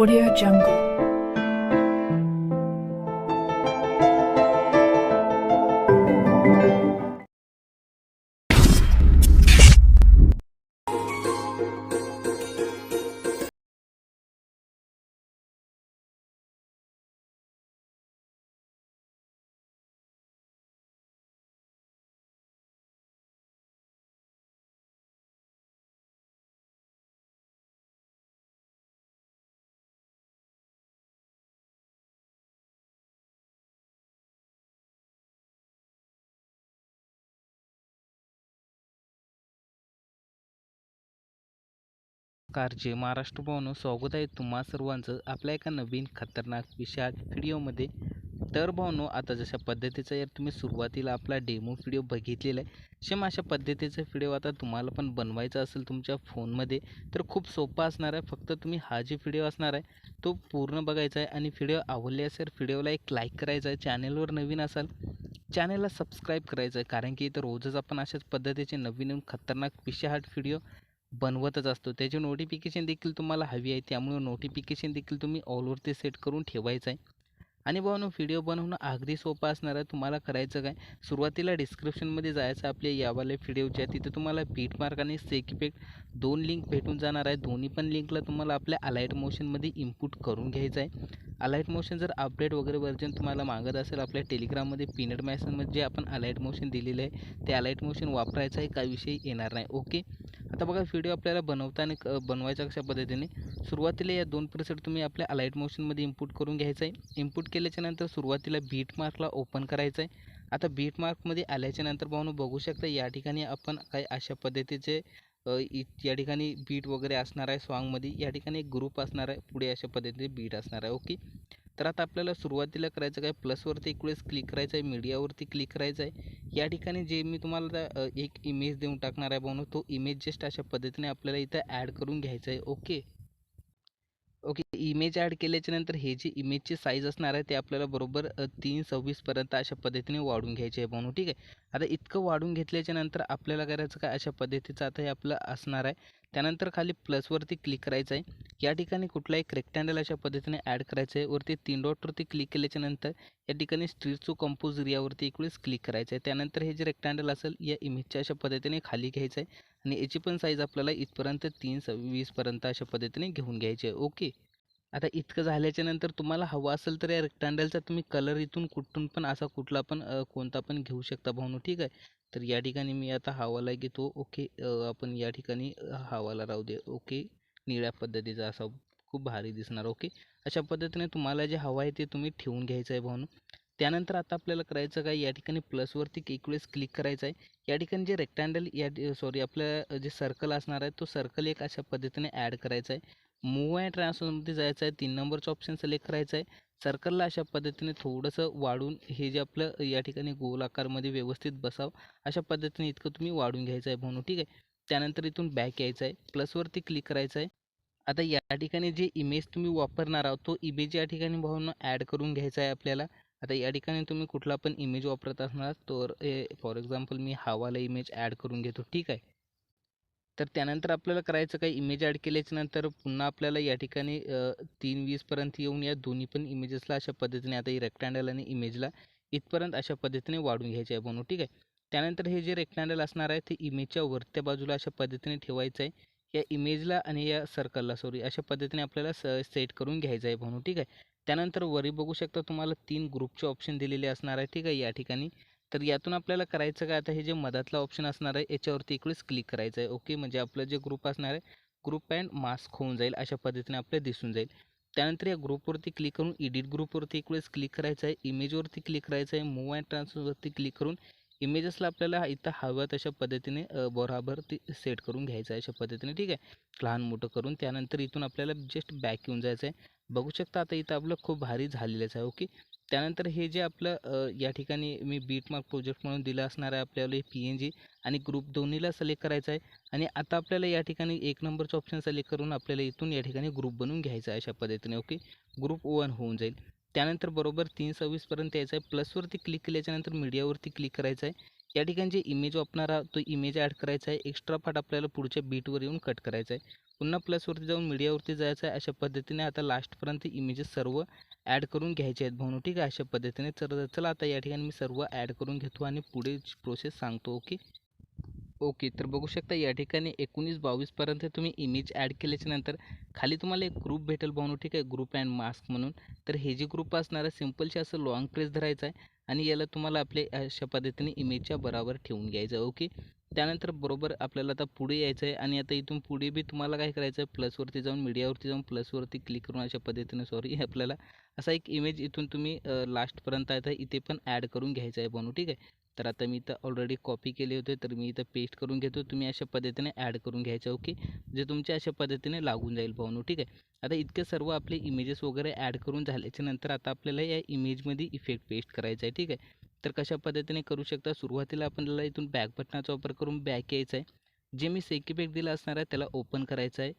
Audio Jungle. Car जे महाराष्ट्र भवनो स्वागत आहे तुम्हा सर्वांचं आपल्या एका नवीन खतरनाक विशाल व्हिडिओमध्ये. तर भावनो आता जशा पद्धतीचा यार तुम्ही सुरुवातीला आपला डेमो व्हिडिओ बघितलेला आहे सेम अशा पद्धतीचा व्हिडिओ आता तुम्हाला पण बनवायचा असेल तुमच्या फोनमध्ये तर खूप सोपा असणार आहे. फक्त तुम्ही हा जे व्हिडिओ असणार आहे तो पूर्ण बघायचा आहे आणि व्हिडिओ आवडले असेल व्हिडिओला एक लाईक करायचा आहे चॅनेलवर नवीन असाल चॅनेलला सबस्क्राईब करायचं आहे. कारण की इथं रोजच आपण अशाच पद्धतीचे नवीन नवीन खतरनाक विषयात व्हिडिओ बनवतच असतो. त्याची नोटिफिकेशन देखील तुम्हाला हवी आहे. त्यामुळे नोटिफिकेशन देखील तुम्ही ऑलवरती सेट करून ठेवायचं आहे. आणि भावानो व्हिडिओ बनवणं अगदी सोपं असणार आहे. तुम्हाला करायचं काय? सुरुवातीला डिस्क्रिप्शनमध्ये जायचं आपल्या यावाले व्हिडिओच्या तिथे तुम्हाला बीट मार्क आणि सेक इफेक्ट दोन लिंक भेटून जाणार आहे. दोन्ही पण लिंकला तुम्हाला आपल्या अलाईट मोशनमध्ये इनपुट करून घ्यायचं आहे. अलाईट मोशन जर अपडेट वगैरे वर्जन तुम्हाला मागत असेल आपल्या टेलिग्राममध्ये पिनट मॅसनमध्ये जे आपण अलाइट मोशन दिलेलं आहे ते अलाईट मोशन वापरायचं आहे. काही विषय येणार नाही. ओके आता बघा व्हिडिओ आपल्याला बनवताना क बनवायचा कशा पद्धतीने? सुरुवातीला या दोन प्रिसेट तुम्ही आपल्या लाइट मोशनमध्ये इनपुट करून घ्यायचं आहे. इनपुट केल्याच्यानंतर सुरुवातीला बीट मार्कला ओपन करायचं आहे. आता बीट मार्कमध्ये आल्याच्यानंतर पाहून बघू शकता या ठिकाणी आपण काही अशा पद्धतीचे या ठिकाणी बीट वगैरे असणार आहे सॉन्गमध्ये या ठिकाणी एक ग्रुप असणार आहे. पुढे अशा पद्धतीने बीट असणार आहे. ओके तर आता आपल्याला सुरुवातीला करायचं काय? प्लसवरती एक वेळेस क्लिक करायचं आहे मीडियावरती क्लिक करायचं आहे. या ठिकाणी जे मी तुम्हाला एक इमेज देऊन टाकणार आहे भाऊन तो इमेज जस्ट अशा पद्धतीने आपल्याला इथं ॲड करून घ्यायचं आहे. ओके ओके इमेज ॲड केल्याच्यानंतर हे जे इमेजची साईज असणार आहे ते आपल्याला बरोबर तीन सव्वीसपर्यंत अशा पद्धतीने वाढून घ्यायचे आहे बनू ठीक आहे? आता इतकं वाढून घेतल्याच्या नंतर आपल्याला करायचं काय? अशा पद्धतीचं आता हे आपलं असणार आहे. त्यानंतर खाली प्लसवरती क्लिक करायचं आहे. या ठिकाणी कुठला एक रेक्टँगल अशा पद्धतीने ॲड करायचं आहे. वरती तीन डॉटवरती क्लिक केल्याच्यानंतर या ठिकाणी स्ट्रीटचू कंपोज एरियावरती एक वेळेस क्लिक करायचं आहे. त्यानंतर हे जे रेक्टँगल असेल या इमेजच्या अशा पद्धतीने खाली घ्यायचं आहे. आणि याची पण साईज आपल्याला इथपर्यंत तीन सव्वीसपर्यंत अशा पद्धतीने घेऊन घ्यायची. आहे ओके आता इतकं झाल्याच्यानंतर तुम्हाला हवं असेल तर या रेक्टँडलचा तुम्ही कलर इथून कुठून पण असा कुठला पण कोणता पण घेऊ शकता भाऊनो. ठीक आहे? तर या ठिकाणी मी आता हवाला घेतो. ओके आपण या ठिकाणी हवाला राहू दे. ओके निळ्या पद्धतीचा असा खूप भारी दिसणार. ओके अशा पद्धतीने तुम्हाला जे हवं आहे ते तुम्ही ठेवून घ्यायचं आहे भाऊनो. त्यानंतर आता आपल्याला करायचं काय? या ठिकाणी प्लसवरती एक वेळेस क्लिक करायचं आहे. या ठिकाणी जे रेक्टँडल या सॉरी आपलं जे सर्कल असणार आहे तो सर्कल एक अशा पद्धतीने ॲड करायचा आहे. मूव अँड ट्रान्सफरमध्ये जायचं आहे. तीन नंबरचं ऑप्शन सिलेक्ट करायचं आहे. सर्कलला अशा पद्धतीने थोडंसं वाढून हे जे आपलं या ठिकाणी गोल आकारमध्ये व्यवस्थित बसावं. अशा पद्धतीने इतकं तुम्ही वाढून घ्यायचं आहे म्हणून ठीक आहे? त्यानंतर इथून बॅक यायचं आहे. प्लसवरती क्लिक करायचं आहे. आता या ठिकाणी जे इमेज तुम्ही वापरणार आहोत तो इमेज या ठिकाणी भावना ॲड करून घ्यायचा आहे आपल्याला. आता या ठिकाणी तुम्ही कुठला पण इमेज वापरत असणार तर फॉर एक्झाम्पल मी हावाला इमेज ॲड करून घेतो ठीक आहे? तर त्यानंतर आपल्याला करायचं काय? इमेज ॲड केल्याच्यानंतर पुन्हा आपल्याला या ठिकाणी तीन वीसपर्यंत येऊन या दोन्ही पण इमेजेसला अशा पद्धतीने आता ही आणि इमेजला इथपर्यंत अशा पद्धतीने वाढून घ्यायचे आहे बनवू ठीक आहे? त्यानंतर हे जे रेक्टँडल असणार आहे ते इमेजच्या वरत्या बाजूला अशा पद्धतीने ठेवायचं आहे. या इमेजला आणि या सर्कलला सॉरी अशा पद्धतीने आपल्याला स सेट करून घ्यायचं आहे बनवू ठीक आहे? त्यानंतर वरी बघू शकता तुम्हाला तीन ग्रुपचे ऑप्शन दिलेले असणार आहे ठीक आहे या ठिकाणी. तर यातून आपल्याला करायचं काय? आता हे जे मधातला ऑप्शन असणार आहे याच्यावरती एक वेळेस क्लिक करायचं आहे ओके म्हणजे आपलं जे ग्रुप असणार आहे ग्रुप अँड मास्क होऊन जाईल अशा पद्धतीने आपल्याला दिसून जाईल. त्यानंतर या ग्रुपवरती क्लिक करून एडिट ग्रुपवरती एक वेळेस क्लिक करायचं आहे इमेजवरती क्लिक करायचं आहे मूव अँड ट्रान्सफरवरती क्लिक करून इमेजेसला आपल्याला इथं हव्या तशा पद्धतीने अ, बरोबर ती सेट करून घ्यायचं आहे अशा पद्धतीने ठीक आहे. लहान मोठं करून. त्यानंतर इथून आपल्याला जस्ट बॅक येऊन जायचं आहे बघू शकता आता इथं आपलं खूप भारी झालेलंच आहे हो ओके त्यानंतर हे जे आपलं या ठिकाणी मी बीटमार्क प्रोजेक्ट म्हणून दिलं असणार आहे आपल्याला पी एन जी आणि ग्रुप दोन्हीला सिलेक्ट करायचं आहे. आणि आता आपल्याला या ठिकाणी एक नंबरचं ऑप्शन सिलेक्ट करून आपल्याला इथून या ठिकाणी ग्रुप बनवून घ्यायचा आहे अशा पद्धतीने ओके ग्रुप वन होऊन जाईल. त्यानंतर बरोबर तीन सव्वीसपर्यंत यायचं आहे. प्लसवरती क्लिक केल्याच्यानंतर मीडियावरती क्लिक करायचं आहे. या ठिकाणी जे इमेज वापरणार आहात तो इमेज ॲड करायचा आहे. एक्स्ट्रा पार्ट आपल्याला पुढच्या बीटवर येऊन कट करायचा आहे. पुन्हा प्लसवरती जाऊन मीडियावरती जायचं आहे अशा पद्धतीने आता लास्टपर्यंत इमेजेस सर्व ॲड करून घ्यायचे आहेत भाऊ. ठीक आहे? अशा पद्धतीने तर चला आता या ठिकाणी मी सर्व ॲड करून घेतो आणि पुढे प्रोसेस सांगतो ओके ओके तर बघू शकता या ठिकाणी एकोणीस बावीसपर्यंत तुम्ही इमेज ॲड केल्याच्यानंतर खाली तुम्हाला एक ग्रुप भेटेल भाऊ. ठीक आहे? ग्रुप अँड मास्क म्हणून. तर हे जे ग्रुप असणार आहे सिम्पलचे असं लॉंग प्रेस धरायचं आहे. आणि याला तुम्हाला आपले अशा पद्धतीने इमेजच्या बरोबर ठेवून घ्यायचं आहे ओके? त्यानंतर बरोबर आपल्याला आता पुढे यायचं आहे आणि आता इथून पुढे बी तुम्हाला काय करायचं आहे प्लसवरती जाऊन मीडियावरती जाऊन प्लसवरती क्लिक करून अशा पद्धतीने सॉरी आपल्याला असा एक इमेज इथून तुम्ही लास्टपर्यंत आहे इथे पण ॲड करून घ्यायचं आहे बनू ठीक आहे? तर आता मी इथं ऑलरेडी कॉपी केले होते तर मी इथं पेस्ट करून घेतो. तुम्ही अशा पद्धतीने ॲड करून घ्यायचं ओके जे तुमच्या अशा पद्धतीने लागून जाईल भाऊनो ठीक आहे? आता इतके सर्व आपले इमेजेस वगैरे ॲड करून झाल्याच्यानंतर आता आपल्याला या इमेजमध्ये इफेक्ट पेस्ट करायचा आहे ठीक आहे? तर कशा पद्धतीने करू शकता? सुरुवातीला आपल्याला इथून बॅक बटनाचा वापर करून बॅक यायचा आहे. जे मी सेकी दिला असणार आहे त्याला ओपन करायचं आहे.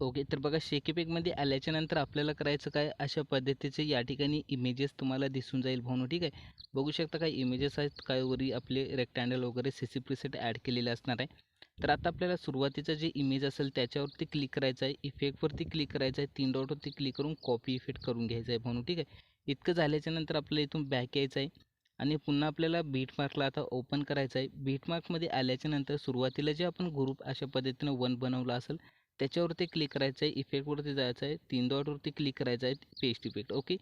ओके तर बघा शेकीपेकमध्ये आल्याच्यानंतर आपल्याला करायचं काय? अशा पद्धतीचे या ठिकाणी इमेजेस तुम्हाला दिसून जाईल भाऊ ठीक आहे? बघू शकता काय? इमेजेस आहेत काय वरी आपले रेक्टँडल वगैरे सी सी प्रिसेट ॲड केलेले असणार आहे. तर आता आपल्याला सुरुवातीचं जे इमेज असेल त्याच्यावरती क्लिक करायचं आहे. इफेक्टवरती क्लिक करायचं आहे. तीन डॉटवरती क्लिक करून कॉपी इफेक्ट करून घ्यायचं आहे म्हणून ठीक आहे? इतकं झाल्याच्यानंतर आपल्याला इथून बॅक यायचं आहे. आणि पुन्हा आपल्याला बीटमार्कला आता ओपन करायचं आहे. बीटमार्कमध्ये आल्याच्यानंतर सुरुवातीला जे आपण ग्रुप अशा पद्धतीनं वन बनवला असेल त्याच्यावरती क्लिक करायचं आहे इफेक्टवरती जायचं आहे तीन डॉटवरती क्लिक करायचं आहे पेस्ट इफेक्ट ओके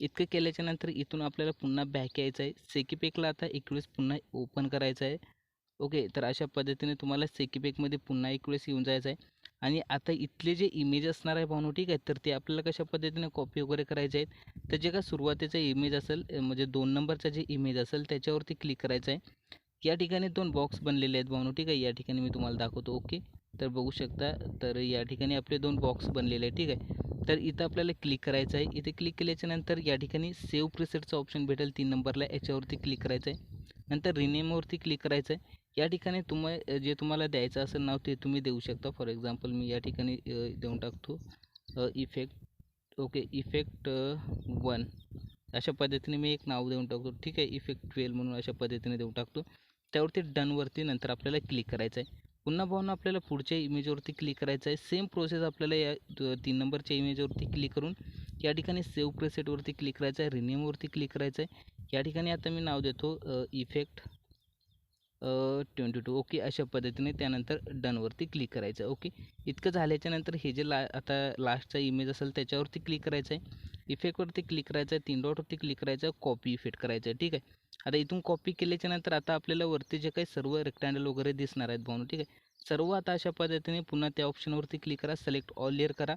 इतकं केल्याच्यानंतर इथून आपल्याला पुन्हा बॅक यायचं आहे सेकीपेकला आता एक वेळेस पुन्हा ओपन करायचं आहे ओके तर अशा पद्धतीने तुम्हाला सेकीपेकमध्ये पुन्हा एक वेळेस येऊन जायचं आहे आणि आता इथले जे इमेज असणार आहे भावनो ठीक आहे? तर ते आपल्याला कशा पद्धतीने कॉपी वगैरे करायचे आहेत? तर जे का सुरुवातीचं इमेज असेल म्हणजे दोन नंबरचा जे इमेज असेल त्याच्यावरती क्लिक करायचं आहे या ठिकाणी दोन बॉक्स बनलेले आहेत भावनो ठीक आहे? या ठिकाणी मी तुम्हाला दाखवतो ओके तर बघू शकता. तर या ठिकाणी आपले दोन बॉक्स बनलेले आहे ठीक आहे. तर इथं आपल्याला क्लिक करायचं आहे. इथे क्लिक केल्याच्यानंतर या ठिकाणी सेव्ह प्रिसेटचा ऑप्शन भेटेल तीन नंबरला याच्यावरती क्लिक करायचं आहे. नंतर रिनेमवरती क्लिक करायचं आहे. या ठिकाणी तुम जे तुम्हाला द्यायचं असेल नाव ते तुम्ही देऊ शकता. फॉर एक्झाम्पल मी या ठिकाणी देऊन टाकतो. इफेक्ट ओके इफेक्ट वन अशा पद्धतीने मी एक नाव देऊन टाकतो. ठीक आहे इफेक्ट ट्वेल्व म्हणून अशा पद्धतीने देऊन टाकतो. त्यावरती डनवरती नंतर आपल्याला क्लिक करायचं आहे. पुन्हा पाहून आपल्याला पुढच्या इमेजवरती क्लिक करायचं आहे. सेम प्रोसेस आपल्याला या तीन नंबरच्या इमेजवरती क्लिक करून या ठिकाणी सेव्ह प्रेसेटवरती क्लिक करायचं आहे. रिनेमवरती क्लिक करायचं आहे. या ठिकाणी आता मी नाव देतो इफेक्ट ट्वेंटी टू ओके अशा पद्धतीने त्यानंतर डनवरती क्लिक करायचं आहे ओके इतकं झाल्याच्यानंतर हे जे ला आता लास्टचा इमेज असेल त्याच्यावरती क्लिक करायचं आहे. इफेक्टवरती क्लिक करायचं आहे तीन डॉटवरती क्लिक करायचं आहे कॉपी इफेक्ट करायचं आहे ठीक आहे? आता इथून कॉपी केल्याच्यानंतर आता आपल्याला वरती जे काही सर्व रेक्टँडल वगैरे दिसणार आहेत भाऊ ठीक आहे? सर्व आता अशा पद्धतीने पुन्हा त्या ऑप्शनवरती क्लिक करा सिलेक्ट ऑल लेअर करा.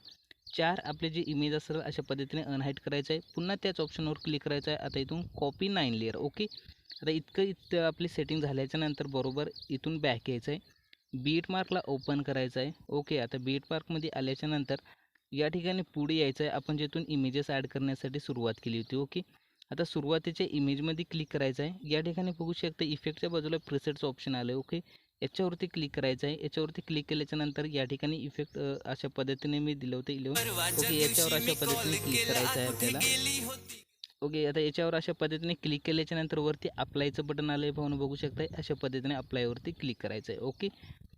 चार आपले जे इमेज असेल अशा पद्धतीने अनहाईट करायचं आहे. पुन्हा त्याच ऑप्शनवर क्लिक करायचं आहे. आता इथून कॉपी नाईन लेअर ओके आता इतकं इथं आपली सेटिंग झाल्याच्यानंतर बरोबर इथून बॅक यायचं आहे बीट मार्कला ओपन करायचं आहे ओके आता बीट मार्कमध्ये आल्याच्यानंतर या ठिकाणी पुढे यायचं आहे आपण जिथून इमेजेस ॲड करण्यासाठी सुरुवात केली होती ओके? आता सुरुवातीच्या इमेजमध्ये क्लिक करायचं आहे या ठिकाणी बघू शकता इफेक्टच्या बाजूला प्रिसेटचं ऑप्शन आलं आहे ओके? याच्यावरती क्लिक करायचं आहे याच्यावरती क्लिक केल्याच्यानंतर या ठिकाणी इफेक्ट अशा पद्धतीने मी दिलं होतं इलेवन ओके याच्यावर अशा पद्धतीने क्लिक करायचं आहे आपल्याला. ओके आता याच्यावर अशा पद्धतीने क्लिक केल्याच्यानंतर वरती अप्लायचं बटन आलं आहे पाहून बघू शकताय. अशा पद्धतीने अप्लायवरती क्लिक करायचं आहे ओके?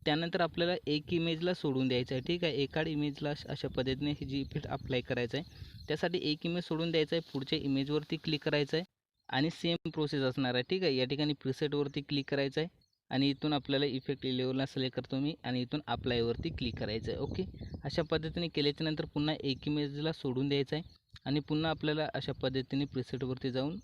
त्यानंतर आपल्याला एक इमेजला सोडून द्यायचं आहे ठीक आहे? एकाड इमेजला अशा पद्धतीने ही जी इफेक्ट अप्लाय करायचं आहे त्यासाठी एक इमेज सोडून द्यायचं आहे पुढच्या इमेजवरती क्लिक करायचं आहे आणि सेम प्रोसेस असणार आहे ठीक आहे? या ठिकाणी प्रिसेटवरती क्लिक करायचं आहे आणि इथून आपल्याला इफेक्ट लेवलला सिलेक्ट करतो मी आणि इथून अप्लायवरती क्लिक करायचं आहे ओके? अशा पद्धतीने केल्याच्यानंतर पुन्हा एक इमेजला सोडून द्यायचं आहे आणि पुन्हा आपल्याला अशा पद्धतीने प्रिसेटवरती जाऊन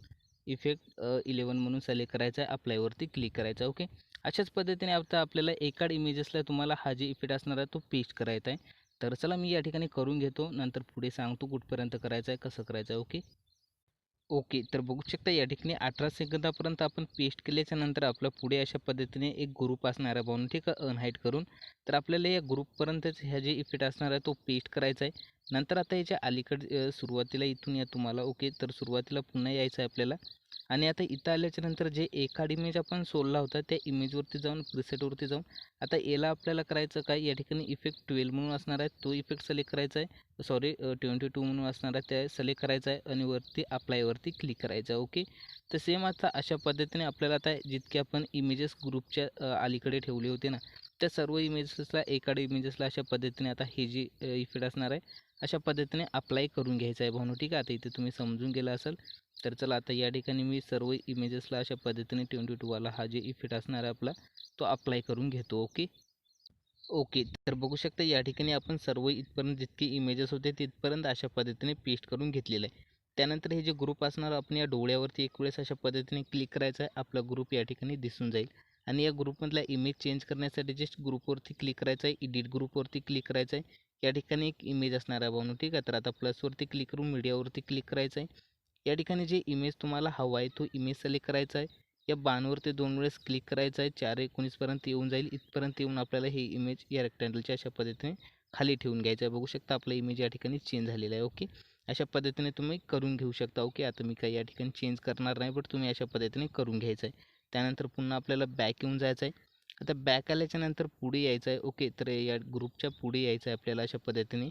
इफेक्ट इलेवन म्हणून सिलेक्ट करायचा आहे. अप्लायवरती क्लिक करायचा आहे. ओके अशाच पद्धतीने आता आपल्याला एकाड इमेजेसला तुम्हाला हा जे इफेक्ट असणार आहे तो पेस्ट करायचा आहे. तर चला मी या ठिकाणी करून घेतो. नंतर पुढे सांगतो कुठपर्यंत करायचं आहे कसं करायचं आहे. ओके ओके तर बघू शकता या ठिकाणी अठरा सेकंदापर्यंत आपण पेस्ट केल्याच्यानंतर आपला पुढे अशा पद्धतीने एक ग्रुप असणार आहे. पाहून ठीक आहे? अनहाईट करून. तर आपल्याला या ग्रुपपर्यंतच ह्या जे इफेक्ट असणार आहे तो पेस्ट करायचा आहे. नंतर आता याच्या अलीकडे सुरुवातीला इथून या तुम्हाला ओके तर सुरुवातीला पुन्हा यायचं आहे आपल्याला. आणि आता इथं आल्याच्यानंतर जे एखाद इमेज आपण सोडला होता त्या इमेजवरती जाऊन प्रिसेटवरती जाऊन आता याला आपल्याला करायचं काय? या ठिकाणी इफेक्ट ट्वेल्व म्हणून असणार आहे. तो इफेक्ट सिलेक्ट करायचा आहे. सॉरी ट्वेंटी टू म्हणून असणार आहे. त्या सिलेक्ट करायचा आहे आणि वरती अप्लायवरती क्लिक करायचं आहे ओके? तर सेम आता अशा पद्धतीने आपल्याला आता जितके आपण इमेजेस ग्रुपच्या अलीकडे ठेवले होते ना त्या सर्व इमेजेसला एकाड इमेजेसला अशा पद्धतीने आता हे जी इफेक्ट असणार आहे अशा पद्धतीने अप्लाय करून घ्यायचं आहे भावनो ठीक आहे? आता इथे तुम्ही समजून गेला असेल तर चला आता या ठिकाणी मी सर्व इमेजेसला अशा पद्धतीने ट्वेंटी टूवाला हा जे इफेक्ट असणार आहे आपला तो अप्लाय करून घेतो ओके? ओके तर बघू शकता या ठिकाणी आपण सर्व इथपर्यंत जितके इमेजेस होते तिथपर्यंत अशा पद्धतीने पेस्ट करून घेतलेलं आहे. त्यानंतर हे जे ग्रुप असणार आपण या डोळ्यावरती एक वेळेस अशा पद्धतीने क्लिक करायचं आहे आपला ग्रुप या ठिकाणी दिसून जाईल. आणि या ग्रुपमधला इमेज चेंज करण्यासाठी जस्ट ग्रुपवरती क्लिक करायचं आहे एडिट ग्रुपवरती क्लिक करायचं आहे या ठिकाणी एक इमेज असणार आहे भाऊ ठीक आहे? तर आता प्लसवरती क्लिक करून मीडियावरती क्लिक करायचं आहे या ठिकाणी जे इमेज तुम्हाला हवा आहे तो इमेज सिलेक्ट करायचा आहे या बाणवरती दोन वेळेस क्लिक करायचं आहे चार एकोणीसपर्यंत येऊन जाईल. इथपर्यंत येऊन आपल्याला हे इमेज या रेक्टँडलच्या अशा पद्धतीने खाली ठेवून घ्यायचं आहे बघू शकता आपला इमेज या ठिकाणी चेंज झालेला आहे ओके अशा पद्धतीने तुम्ही करून घेऊ शकता ओके आता मी काही या ठिकाणी चेंज करणार नाही बट तुम्ही अशा पद्धतीने करून घ्यायचं आहे त्यानंतर पुन्हा आपल्याला बॅक येऊन जायचं आहे आता बॅक आल्याच्यानंतर पुढे यायचं आहे ओके तर या ग्रुपच्या पुढे यायचं आहे आपल्याला अशा पद्धतीने.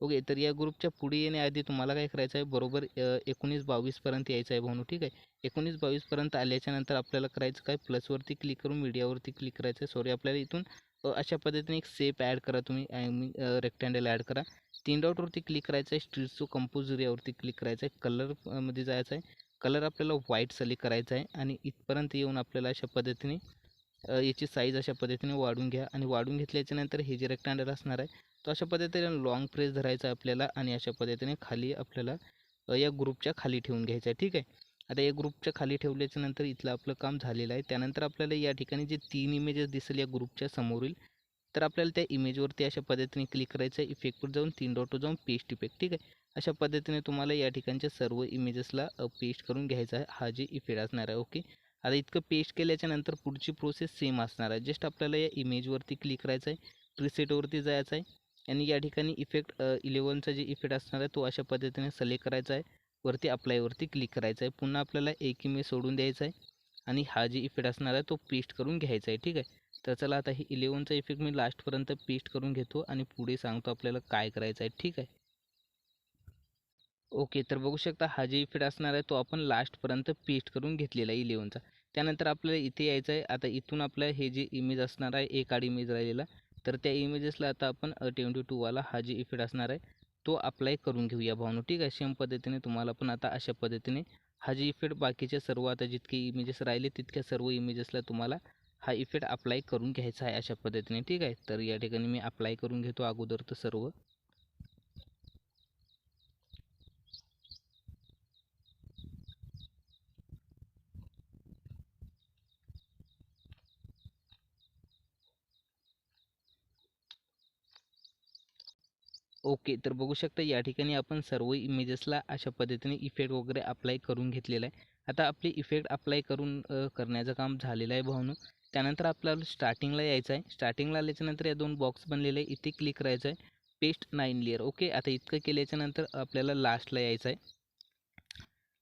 ओके तर या ग्रुपच्या पुढे येण्याआधी तुम्हाला काय करायचं आहे बरोबर एकोणीस बावीसपर्यंत यायचं आहे भाऊ ठीक आहे? एकोणीस बावीसपर्यंत आल्याच्यानंतर आपल्याला करायचं काय? प्लसवरती क्लिक करून मीडियावरती क्लिक करायचं आहे सॉरी आपल्याला इथून अशा पद्धतीने एक सेप ॲड करा तुम्ही. आय मीन रेक्टँडल ॲड करा. तीन डॉटवरती क्लिक करायचं आहे स्ट्रीटसो कंपोजरीवरती क्लिक करायचं आहे कलरमध्ये जायचं आहे कलर आपल्याला व्हाईट सली करायचा आहे आणि इथपर्यंत येऊन आपल्याला अशा पद्धतीने याची साईज अशा पद्धतीने वाढून घ्या आणि वाढून घेतल्याच्यानंतर हे जे रेक्टँडल असणार आहे तो अशा पद्धतीने लॉंग प्रेस धरायचा आपल्याला आणि अशा पद्धतीने खाली आपल्याला या ग्रुपच्या खाली ठेवून घ्यायचं आहे. ठीक आहे? आता या ग्रुपच्या खाली ठेवल्याच्या नंतर इथलं आपलं काम झालेलं आहे. त्यानंतर आपल्याला या ठिकाणी जे तीन इमेजेस दिसेल या ग्रुपच्या समोरील तर आपल्याला त्या इमेजवरती अशा पद्धतीने क्लिक करायचं आहे. इफेक्टवर जाऊन तीन डॉटवर जाऊन पेस्ट इफेक्ट ठीक आहे? अशा पद्धतीने तुम्हाला या ठिकाणच्या सर्व इमेजेसला पेस्ट करून घ्यायचा आहे. हा जे इफेक्ट असणार आहे ओके आता इतकं पेस्ट केल्याच्यानंतर पुढची प्रोसेस सेम असणार आहे. जस्ट आपल्याला या इमेजवरती क्लिक करायचं आहे. प्रिसेटवरती जायचं आहे. आणि या ठिकाणी इफेक्ट इलेवनचा जे इफेक्ट असणार आहे तो अशा पद्धतीने सिलेक्ट करायचा आहे. वरती अप्लायवरती क्लिक करायचं आहे. पुन्हा आपल्याला एक इमेज सोडून द्यायचा आहे. आणि हा जे इफेक्ट असणार आहे तो पेस्ट करून घ्यायचा आहे. ठीक आहे? तर चला आता हे इलेवनचा इफेक्ट मी लास्टपर्यंत पेस्ट करून घेतो आणि पुढे सांगतो आपल्याला काय करायचं आहे. ठीक आहे? ओके तर बघू शकता हा जे इफेक्ट असणार आहे तो आपण लास्टपर्यंत पेस्ट करून घेतलेला आहे इलेवनचा त्यानंतर आपल्याला इथे यायचं आहे. आता इथून आपलं हे जे इमेज असणार आहे एक आड इमेज राहिलेला. तर त्या इमेजेसला आता आपण ट्वेंटी टूवाला हा जे इफेक्ट असणार आहे तो अप्लाय करून घेऊया भावनो. ठीक आहे? सेम पद्धतीने तुम्हाला पण आता अशा पद्धतीने हा जे इफेक्ट बाकीचे सर्व आता जितके इमेजेस राहिले तितक्या सर्व इमेजेसला तुम्हाला हा इफेक्ट अप्लाय करून घ्यायचा आहे अशा पद्धतीने. ठीक आहे? तर या ठिकाणी मी अप्लाय करून घेतो अगोदर तर सर्व. ओके तर बघू शकता या ठिकाणी आपण सर्व इमेजेसला अशा पद्धतीने इफेक्ट वगैरे अप्लाय करून घेतलेला आहे. आता आपली इफेक्ट अप्लाय करून करण्याचं काम झालेलं आहे भावनं त्यानंतर आपल्याला स्टार्टिंगला यायचं आहे. स्टार्टिंगला आल्याच्यानंतर या दोन बॉक्स बनलेले आहे इथे क्लिक करायचं आहे. पेस्ट नाईन लेअर ओके आता इतकं केल्याच्यानंतर आपल्याला लास्टला यायचं आहे.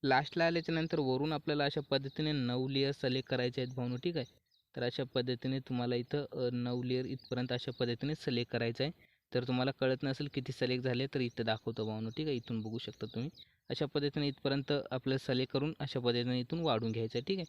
लास्टला आल्याच्यानंतर वरून आपल्याला अशा पद्धतीने नऊ लेअर सिलेक्ट करायचे आहेत भावनू ठीक आहे? तर अशा पद्धतीने तुम्हाला इथं नऊ लेअर इथपर्यंत अशा पद्धतीने सिलेक्ट करायचं आहे. तर तुम्हाला कळत नसेल किती सलेक्ट झाले तर इथं दाखवतो भावनो ठीक आहे? इथून बघू शकता तुम्ही. अशा पद्धतीने इथपर्यंत आपलं सलेक्ट करून अशा पद्धतीने इथून वाढून घ्यायचं आहे ठीक आहे?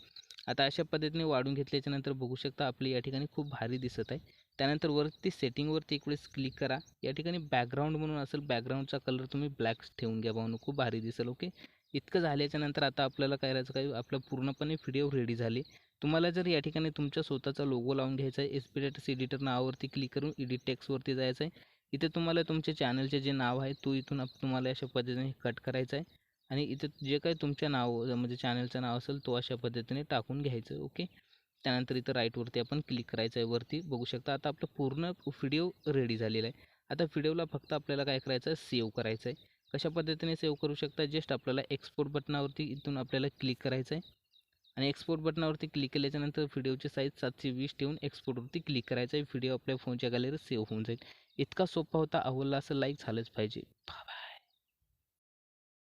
आता अशा पद्धतीने वाढून घेतल्याच्यानंतर बघू शकता आपली या ठिकाणी खूप भारी दिसत आहे. त्यानंतर वरती सेटिंगवरती एक वेळेस क्लिक करा. या ठिकाणी बॅकग्राऊंड म्हणून असेल बॅकग्राऊंडचा कलर तुम्ही ब्लॅक ठेवून घ्या भावनो खूप भारी दिसेल ओके? इतकं झाल्याच्यानंतर आता आपल्याला काय करायचं काय आपलं पूर्णपणे व्हिडिओ रेडी झाली. तुम्हाला जर या ठिकाणी तुमच्या स्वतःचा लोगो लावून घ्यायचा आहे एसपीडेटस एडिटर नावावरती क्लिक करून एडिट टेक्सवरती जायचं आहे. इथे तुम्हाला तुमच्या चॅनलचे जे नाव आहे तो इथून तुम्हाला अशा पद्धतीने कट करायचा आहे. आणि इथं जे काही तुमच्या नाव म्हणजे चॅनलचं नाव असेल तो अशा पद्धतीने टाकून घ्यायचं ओके त्यानंतर इथं राईटवरती आपण क्लिक करायचं आहे वरती. बघू शकता आता आपलं पूर्ण व्हिडिओ रेडी झालेला आहे. आता व्हिडिओला फक्त आपल्याला काय करायचं आहे सेव्ह करायचं आहे. कशा पद्धतीने सेव्ह करू शकता? जस्ट आपल्याला एक्सपोर्ट बटनावरती इथून आपल्याला क्लिक करायचं आहे. आणि एक्सपोर्ट बटनावरती क्लिक केल्याच्यानंतर व्हिडिओची साईज सातशे वीस ठेवून एक्सपोर्टवरती क्लिक करायचं आहे. व्हिडिओ आपल्या फोनच्या गॅलरीत सेव्ह होऊन जाईल. इतका सोपा होता आवडला असं लाईक झालंच पाहिजे.